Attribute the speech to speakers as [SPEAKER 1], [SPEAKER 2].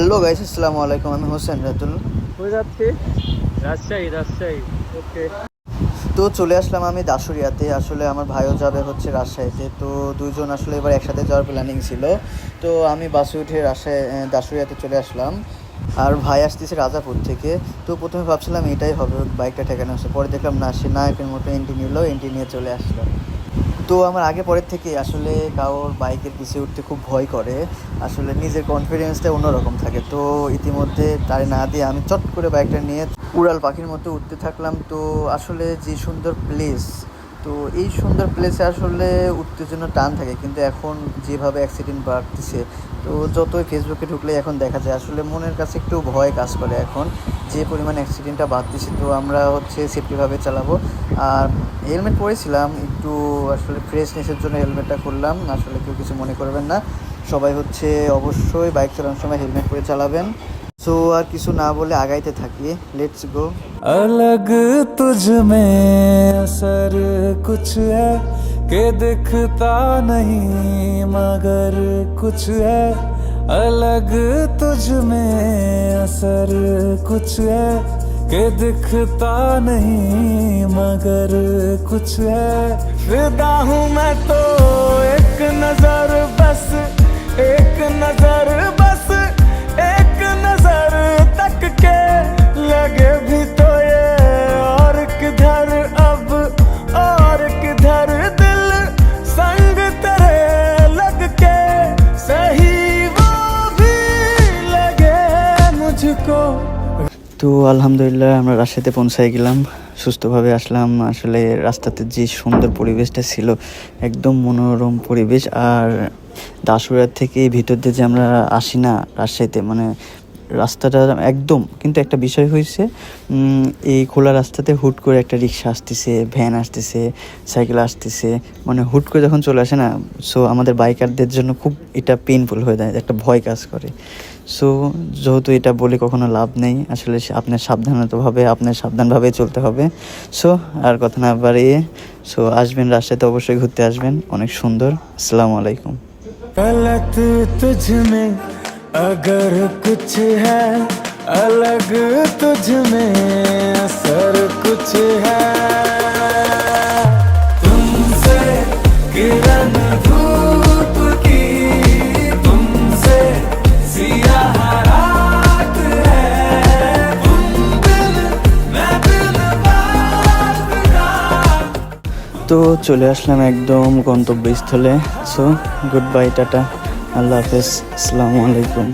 [SPEAKER 1] Hello guys আসসালামু আলাইকুম আমি হোসেন রাতুল
[SPEAKER 2] হয়ে যাচ্ছে? রাজশাহী রাজশাহী ওকে
[SPEAKER 1] তো চলে আসলাম আমি দাসুরিয়াতে আসলে আমার ভাইও যাবে হচ্ছে রাজশাহীতে। তো দুইজন আসলে এবার একসাথে যাওয়ার প্ল্যানিং ছিল। তো আমি বাসে উঠে রাজশাহী দাসুরিয়াতে চলে আসলাম। আর ভাই আসতেছে রাজাপুর থেকে। তো প্রথমে ভাবছিলাম এটাই হবে বাইকটা ঠেকানো আছে। পরে দেখলাম না সে নায়কের মতো এন্ট্রি নিল এন্ট্রি নিয়ে চলে আসলো। তো আমার আগে পরের থেকে আসলে কারোর বাইকের পিছিয়ে উঠতে খুব ভয় করে। আসলে নিজের কনফিডেন্সটা অন্যরকম থাকে। তো ইতিমধ্যে তাই না দিয়ে আমি চট করে বাইকটা নিয়ে উড়াল পাখির মতো উঠতে থাকলাম। তো আসলে যে সুন্দর প্লেস তো এই সুন্দর প্লেসে আসলে উত্তেজনা টান থাকে, কিন্তু এখন যেভাবে অ্যাক্সিডেন্ট বাড়তেছে, তো যতই ফেসবুকে ঢুকলে এখন দেখা যায়, আসলে মনের কাছে একটু ভয় কাজ করে এখন। যে পরিমাণ অ্যাক্সিডেন্টটা বাড়তেছে, তো আমরা হচ্ছে সেফটিভাবে চালাবো। আর হেলমেট পরেছিলাম, একটু আসলে ফ্রেশনেসের জন্য হেলমেটটা করলাম আসলে কেউ কিছু মনে করবেন না। সবাই হচ্ছে অবশ্যই বাইক চালানোর সময় হেলমেট পরে চালাবেন। সো আর কিছু না বলে আগাইতে থাকি লেটস গো
[SPEAKER 3] अलग तुझ में असर कुछ है के दिखता नहीं मगर कुछ है अलग तुझ में असर कुछ है के दिखता नहीं मगर कुछ है फिदा हूँ मैं तो
[SPEAKER 1] তো আলহামদুলিল্লাহ আমরা রাজশাহীতে পৌঁছায় গেলাম, সুস্থভাবে আসলাম। আসলে রাস্তাতে যে সুন্দর পরিবেশটা ছিল, একদম মনোরম পরিবেশ। আর দাসুরার থেকে ভিতর দিয়ে যে আমরা আসি না রাজশাহীতে মানে রাস্তাটা একদম, কিন্তু একটা বিষয় হয়েছে এই খোলা রাস্তাতে হুট করে একটা রিক্সা আসতেছে, ভ্যান আসতেছে, সাইকেল আসতেছে মানে হুট করে যখন চলে আসে না সো আমাদের বাইকারদের জন্য খুব এটা পেইনফুল হয়ে যায়, একটা ভয় কাজ করে। সো যেহেতু এটা বলে কখনো লাভ নেই আসলে সে- আপনার সাবধানতাভাবে আপনার সাবধানভাবে চলতে হবে সো আর কথা না বাড়িয়ে সো আসবেন রাজশাহীতে অবশ্যই ঘুরতে আসবেন অনেক সুন্দর আসসালামু আলাইকুম
[SPEAKER 3] गलत तुझ में अगर कुछ है अलग तुझ में असर कुछ है
[SPEAKER 1] তো চলে আসলাম একদম গন্তব্যস্থলে। সো গুড বাই টাটা। আল্লাহ হাফেজ। আসসালামু আলাইকুম।